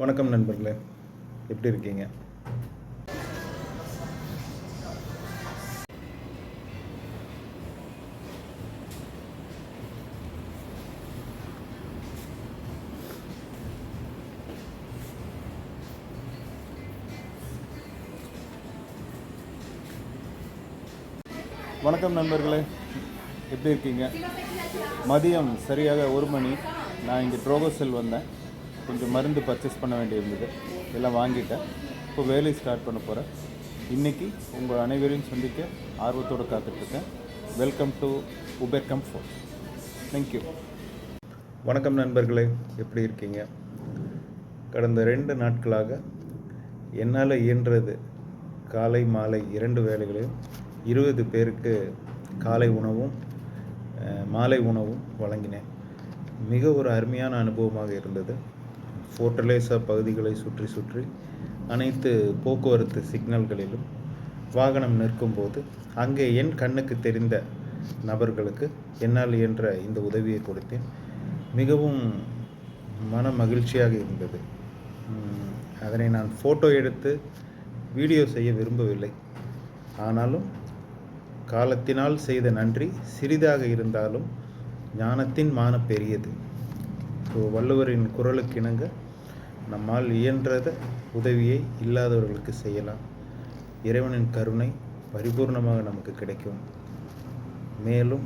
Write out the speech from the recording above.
வணக்கம் நண்பர்களே. எப்படி இருக்கீங்க? வணக்கம் நண்பர்களே. எப்படி இருக்கீங்க? மதியம் சரியாக ஒரு மணி. நான் இங்கே ட்ரோகோசெல் வந்தேன். கொஞ்சம் மருந்து பர்ச்சேஸ் பண்ண வேண்டியிருந்தது. எல்லாம் வாங்கிட்டேன். இப்போ வேலையை ஸ்டார்ட் பண்ண போகிறேன் இன்றைக்கி உங்கள் அனைவரையும் சந்திக்க ஆர்வத்தோடு காத்துட்ருக்கேன். Welcome to Uber Comfort thank you வணக்கம் நண்பர்களே. எப்படி இருக்கீங்க? கடந்த ரெண்டு நாட்களாக என்னால் இயன்றது காலை மாலை இரண்டு வேலைகளையும் இருபது பேருக்கு காலை உணவும் மாலை உணவும் வழங்கினேன். மிக ஒரு அருமையான அனுபவமாக இருந்தது. ஃபோர்டலேசா பகுதிகளை சுற்றி சுற்றி அனைத்து போக்குவரத்து சிக்னல்களிலும் வாகனம் நிற்கும்போது அங்கே என் கண்ணுக்கு தெரிந்த நபர்களுக்கு என்னால் இயன்ற இந்த உதவியை கொடுத்தேன். மிகவும் மன மகிழ்ச்சியாக இருந்தது. அதனை நான் ஃபோட்டோ எடுத்து வீடியோ செய்ய விரும்பவில்லை. ஆனாலும் காலத்தினால் செய்த நன்றி சிறிதாக இருந்தாலும் ஞானத்தின் மான பெரியது. ஸோ வள்ளுவரின் குரலுக்கு இணங்க நம்மால் இயன்றத உதவியை இல்லாதவர்களுக்கு செய்யலாம். இறைவனின் கருணை பரிபூர்ணமாக நமக்கு கிடைக்கும். மேலும்